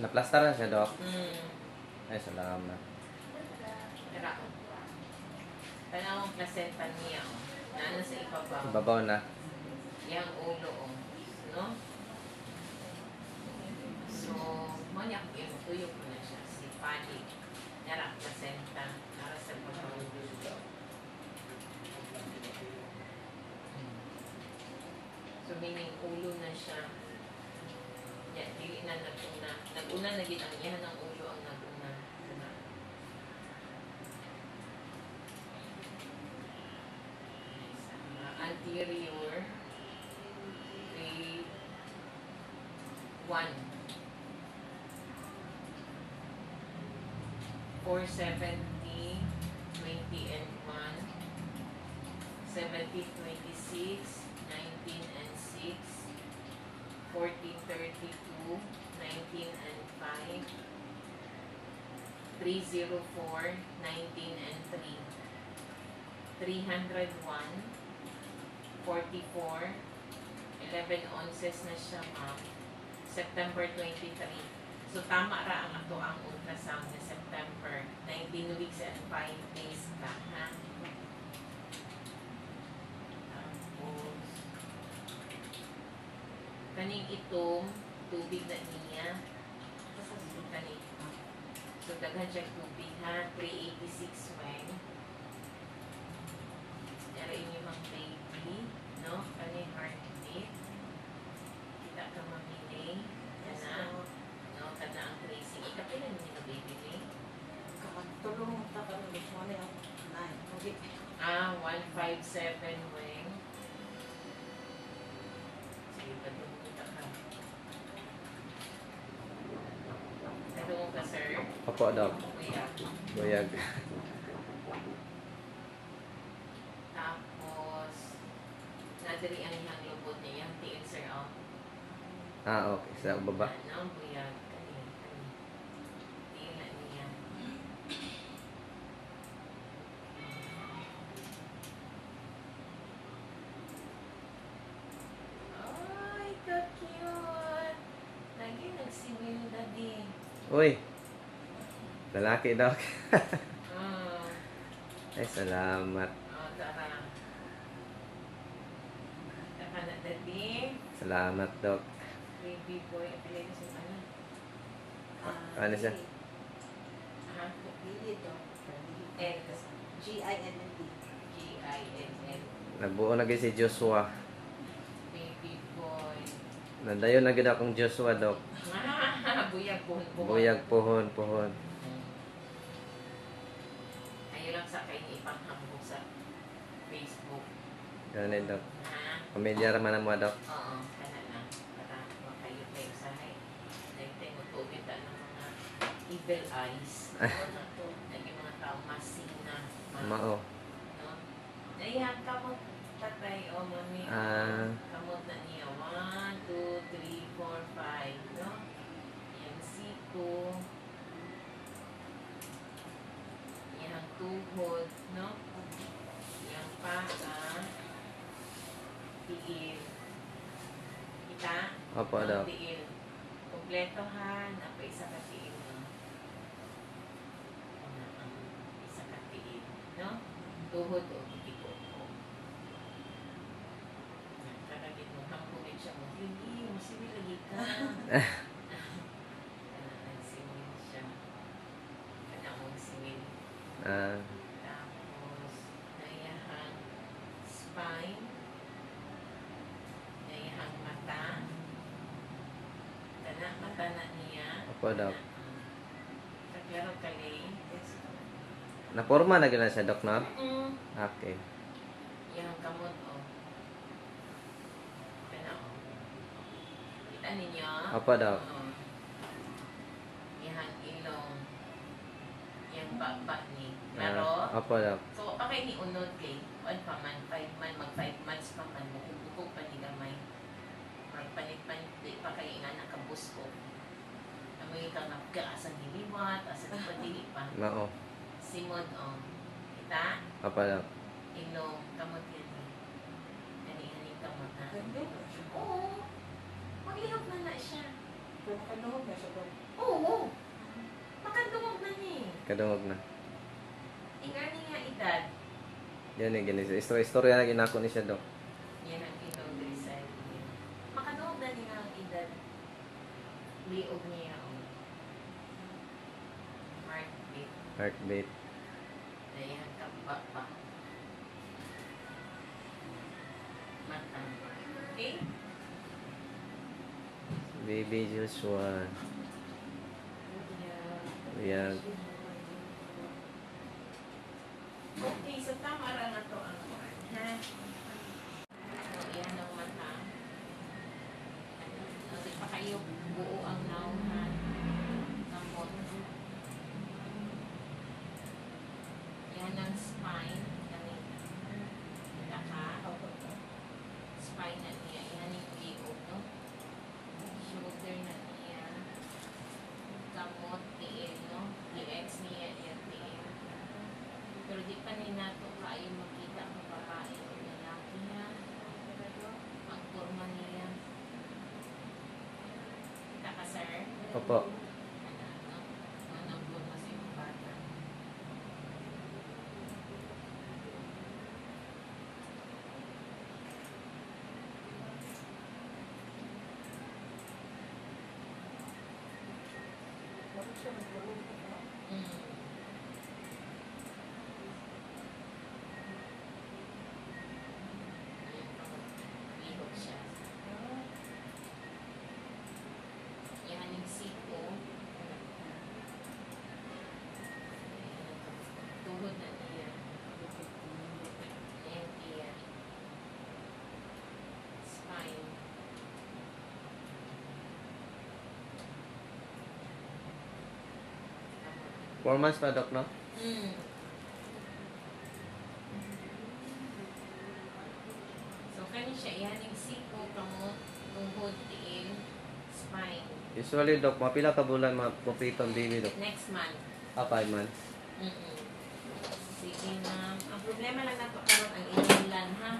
Naplastar na siya, Dok. Mm. Ay, salamat. Tara. Panawang placenta niya, oh. Naano sa ibabaw. Babaw na. Yang ulo, oh. No? So, manya ko yung tuyo ko na siya. Si Pani. Nara placenta. Nara sa babaw. So, meaning ulo na siya. Ya, dili na naguna. Naguna na gid ang ulo ang naguna. Diba? Sa mga anterior grade 1 470 20 and 1 70 26 19 and 6 14 32 19 and 5 304 19 and 3 301 44 11 ounces na siya ma'am. September 23 So tama ra ang ato ang ultrasound na September. 19 weeks and 5 days ka ha Tapos kaning itong tubig na niya. Kani so daghan siya tubig ha? 386 weng Yara inyo mga baby no? Kani heartbeat? Kita ka mamili. Kana? no kana ang tracing. Ikapila niyo na baby ni? Tulong ta ka mo yung nine. Okay. ah 157 weng sige pa doon kita ka Nadungo ka Dok. Kuya Buyag. Tapos, nadiri ang ihang lubot niya, yung tiil sir, oh. Ah, okay. Sa baba. Ano, buyag, kani, Lalaki, Dok. Mm. Ay, salamat. Oh, tara. Tara na dati. Salamat, Dok. Baby boy, apelyido sa ano? Ah, Ano siya? Ah, to. N. G-I-N-N-T. G-I-N-N. Nagbuo na si Joshua. Baby boy. Nadayon na gyud akong Joshua, Dok. Buyag po. Buyag pohon, pohon. Ayun lang sa kayo ipanghambog sa Facebook. Ganun, Dok. Ha? Pamilyar man mo, Dok. Oo, kana na. Para makayo kayo usahay. Nagtay mo tubig ng mga evil eyes. Na to. Naging mga tao masina. Mao. No? Ayan, kamot patay o mami. Ah. Kamot na niya. 1, 2, 3, 4, 5. No? Yan siko. Yan tuhod. No? Yan paa. Tiil. Kita? Opo, Dok. Tiil. Kompleto ha. Napa isa ka tiil. No? Ano, ano, Isa ka tiil. No? Tuhod o titiko ko. Karagit mo, hampunin siya mo. Hindi, masimi lagi ka. Kana nagsimil siya. Kana mong simil. Ah, Tapos, naiyahang spine. Naiyahang mata. Kana, mata na Opo, Dok. Kaklaro kali. Naporma na na siya, Dok, no? Mm. Okay. Yang kamot, oh. Kana, oh. Kita ninyo? Opo, Dok. Oo. Yang ilong. Yang baba ni. Klaro? Ah, Opo, Dok. So, pa kay ni unod kay, one pa man, five man, mag five months pa man, mukubukog pa ni gamay. Magpanit-panit, pa kay nga nakabus ko. Amoy ka nga kaasan hiliwat, asan pa dili pa. Mao. Simod, oh. Kita? Opo, Dok. Ilong, kamot yan eh. Kani-haning kamot na. Oo. Maglihok na na siya. Makanuhog na siya doon. Oo. Makadungog na niya eh. Kadungog na. Ingani nga edad. Yan eh, ganito. Istorya, istorya na ginako ni siya, Dok. Yan ang design niya. Makadungog na niya ang edad. Liog niya. Heartbeat. Heartbeat. Ayan, kamba pa. Okay? Baby Joshua. Yan. Okay, so tama ra na to ang ha? So, yan ang mata. Kasi pa kayo buo ang nauhan. Kamot. Yan ang spine. Kani. Kita ka. Spine na niya. Yan yung liog, no? Shoulder na niya. Tiil, no? Legs niya, yan, tiil. Pero di pa ni nato kayo makita ang babae o lalaki niya. Ang forma niya. Kita ka, sir? Opo. 嗯。Four months pa, Dok, no? Mm. So, kani siya, yan yung siko, kamot, tuhod, tiil, spine. Usually, Dok, mga pila ka bulan mapupito ang baby, Dok? Next month. Ah, five months. Mm-mm. Sige na. Ang problema lang nato karon ang inulan ha.